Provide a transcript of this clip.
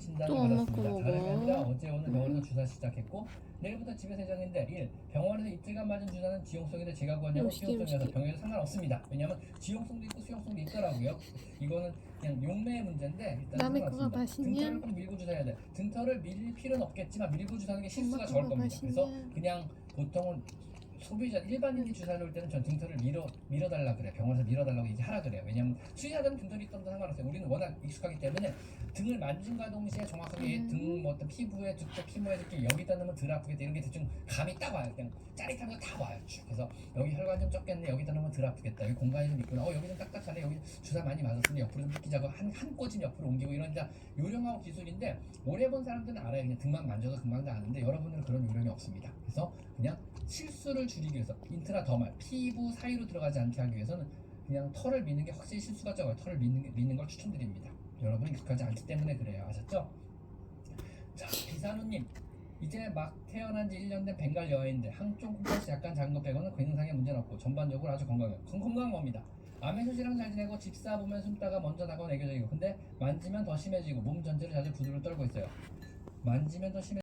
진단을 또 엄마 받았습니다. 거 다름이 먹어? 어제 오늘 병원에서 주사 시작했고 내일부터 집에서 예정인데 1. 병원에서 이틀간 맞은 주사는 지용성인데 제가 음식이, 수용성이라서. 병에도 상관없습니다. 왜냐하면 지용성도 있고 수용성도 있더라고요. 이거는 그냥 용매의 문제인데 일단 남의 상관없습니다. 거가 맛있냐? 등털을 꼭 밀고 주사해야 돼. 등털을 밀 필요는 없겠지만 밀고 주사하는 게 실수가 엄마 적을 겁니다. 그래서 맛있냐? 그냥 보통은 소비자 일반인이 주사를 놓을 때는 전 등털을 밀어 밀어달라 그래 병원에서 밀어달라고 얘기하라 그래요. 왜냐면 수의사들은 등털이 있던도 상관없어요. 우리는 워낙 익숙하기 때문에 등을 만진과 동시에 정확하게 음. 등뭐 어떤 피부에 두께 피부에 두께 여기다 넣으면 덜 아프겠다 이런 게 대충 감이 딱 와요. 그냥 짜릿한 거 다 와요 쭉. 그래서 여기 혈관 좀 적겠네 여기다 넣으면 덜 아프겠다. 여기 공간이 좀 있구나. 어 여기 좀 딱딱하네. 여기 주사 많이 맞았으니 옆으로 좀 느끼자고 한, 한 꼬집 옆으로 옮기고 이런 다 요령하고 기술인데 오래 본 사람들은 알아요. 그냥 등만 만져도 금방 다 아는데 여러분들은 그런 요령이 없습니다. 그래서 그냥 실수를 줄이기 위해서 인트라더말 피부 사이로 들어가지 않게 하기 위해서는 그냥 털을 미는 게 확실히 실수가 적어요. 털을 미는, 게- 미는 걸 추천드립니다. 여러분이 익숙하지 않기 때문에 그래요. 아셨죠? 자 비산우님. 이제 막 태어난 지 1년 된 벵갈 여아인데 한쪽 콩팥이 약간 작은 것 빼고는 기능상에 문제는 없고 전반적으로 아주 건강해요. 건- 건강한 겁니다. 아메소시랑 잘 지내고 집 사 보면 숨다가 먼저 나가고 애교적이고 근데 만지면 더 심해지고 몸 전체를 자주 부두를 떨고 있어요. 만지면 더 심해